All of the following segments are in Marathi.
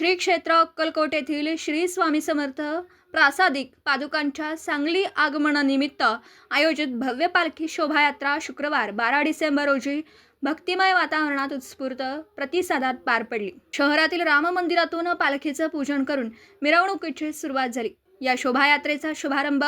क्षेत्र अक्कलकोट येथील श्री स्वामी समर्थ प्रासादिक पादुकांच्या सांगली आगमनानिमित्त आयोजित भव्य पालखी शोभायात्रा शुक्रवार बारा डिसेंबर रोजी भक्तिमय वातावरणात उत्स्फूर्त प्रतिसादात पार पडली. शहरातील राम मंदिरातून पालखीचं पूजन करून मिरवणुकीची सुरुवात झाली. या शोभायात्रेचा शुभारंभ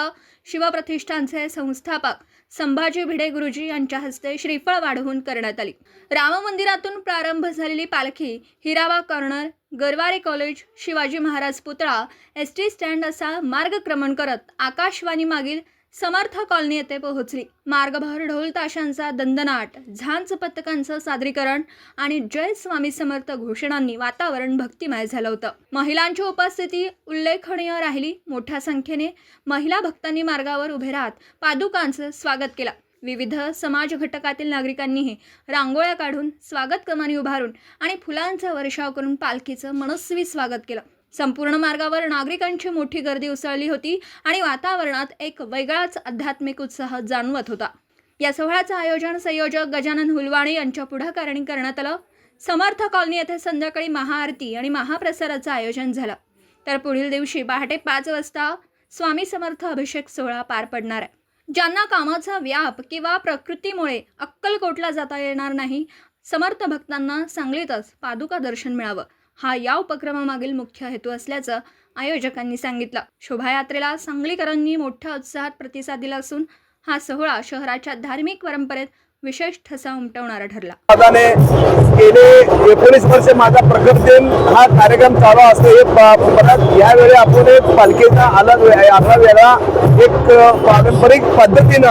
शिवप्रतिष्ठानचे संस्थापक संभाजी भिडे गुरुजी यांच्या हस्ते श्रीफळ वाढवून करण्यात आली. राम मंदिरातून प्रारंभ झालेली पालखी हिरावा कॉर्नर गरवारे कॉलेज शिवाजी महाराज पुतळा एस टी स्टँड असा मार्गक्रमण करत आकाशवाणी मागील समर्थ कॉलनी येथे पोहोचली. मार्गभर ढोल ताशांचा दंदनाट झांज पथकांचं सादरीकरण आणि जय स्वामी समर्थ घोषणांनी वातावरण भक्तिमय झालं होतं. महिलांची उपस्थिती उल्लेखनीय राहिली. मोठ्या संख्येने महिला भक्तांनी मार्गावर उभे राहत पादुकांचं स्वागत केलं. विविध समाज घटकातील नागरिकांनीही रांगोळ्या काढून स्वागत कमानी उभारून आणि फुलांचा वर्षाव करून पालखीचं मनस्वी स्वागत केलं. संपूर्ण मार्गावर नागरिकांची मोठी गर्दी उसळली होती आणि वातावरणात एक वेगळाच आध्यात्मिक उत्साह जाणवत होता. या सोहळ्याचं आयोजन संयोजक गजानन हुलवाणी यांच्या पुढाकाराने करण्यात आलं. समर्थ कॉलनी येथे संध्याकाळी महाआरती आणि महाप्रसाराचं आयोजन झालं. तर पुढील दिवशी पहाटे पाच वाजता स्वामी समर्थ अभिषेक सोहळा पार पडणार आहे. ज्यांना कामाचा व्याप किंवा प्रकृतीमुळे अक्कलकोटला जाता येणार नाही समर्थ भक्तांना सांगलीतच पादुका दर्शन मिळावं. हा या उपक्रमामागील मुख्य हेतू असल्याचं आयोजकांनी सांगितलं. शोभायात्रेला सांगलीकरांनी मोठ्या उत्साहात प्रतिसाद दिला असून हा सोहळा शहराच्या धार्मिक परंपरेत विशेष ठसा उमटवणारा ठरला. दादाने गेले एकोणीस वर्ष माझा प्रकट दिन हा कार्यक्रम चालू असतो. हे प- परत यावेळी आपण एक पालखीचा अलग वे- आगळा एक पारंपरिक पद्धतीनं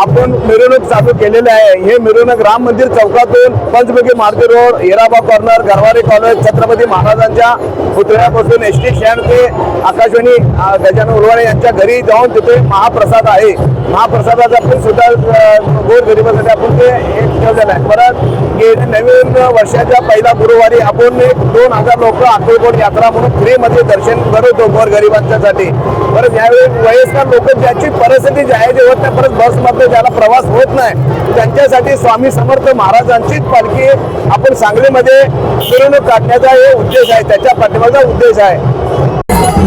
आपण मिरवणूक चालू केलेली आहे. हे मिरवणूक राम मंदिर चौकातून पंचमुखी मारुती रोड हिराबा कॉर्नर गरवारे कॉलेज छत्रपती महाराजांच्या पुतळ्यापासून एस टी स्टँड ते आकाशवाणी गजानन उलवाणे यांच्या घरी जाऊन तिथे महाप्रसाद आहे. महाप्रसादाचा पण सुद्धा गोर गरिबासाठी आपण ते एक ठेवलेलं आहे. परत नवीन वर्षाच्या पहिल्या गुरुवारी आपण एक दोन हजार लोक अक्कलकोट यात्रा म्हणून फ्रीमध्ये दर्शन करवतो गोर गरिबांच्यासाठी. परत यावेळी वयस्कर लोक ज्याची परिस्थिती जायची होत नाही परत बसमध्ये ज्याला प्रवास होत नाही त्यांच्यासाठी स्वामी समर्थ महाराजांचीच पालखी आपण सांगलीमध्ये मिरवणूक काढण्याचा हे उद्देश आहे त्याच्या पाठिंबाचा उद्देश आहे.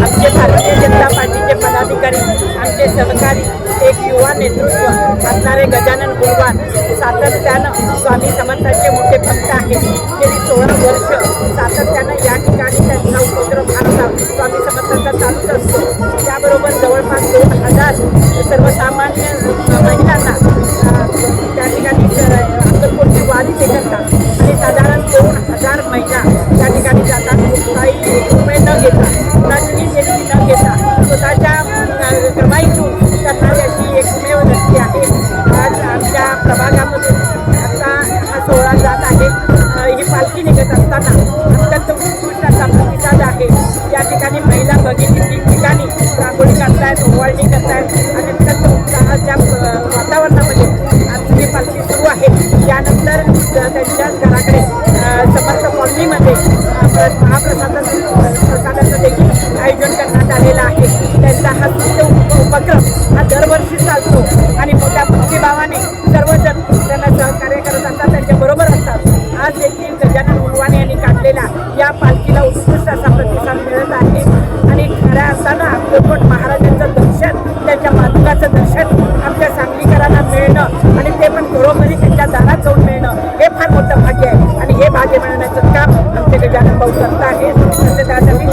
आमचे भारतीय जनता पार्टीचे पदाधिकारी आमचे सहकारी एक युवा नेतृत्व असणारे गजानन गुरुवार सातत्यानं स्वामी समर्थांचे मोठे भक्त आहेत. गेली सोळा वर्ष सातत्यानं या ठिकाणी त्यांचा उपक्रम हा स्वामी समर्थांचा चालूच असतो. त्याबरोबर जवळपास दोन हजार सर्वसामान्य महिलांना त्या ठिकाणी अ, अक्कलकोटची वारी ते करतात. आणि साधारण दोन हजार महिला प्रसादाचं देखील आयोजन करण्यात आलेलं आहे. त्यांचा हा उपक्रम हा दरवर्षी चालतो. आणि मोठ्या भक्तिभावाने मिळणं हे फार मोठं भाग्य आहे. आणि हे भाग्य मिळवण्याचं काम आमचे गजानन भाऊ करत आहेत. तसे त्यासाठी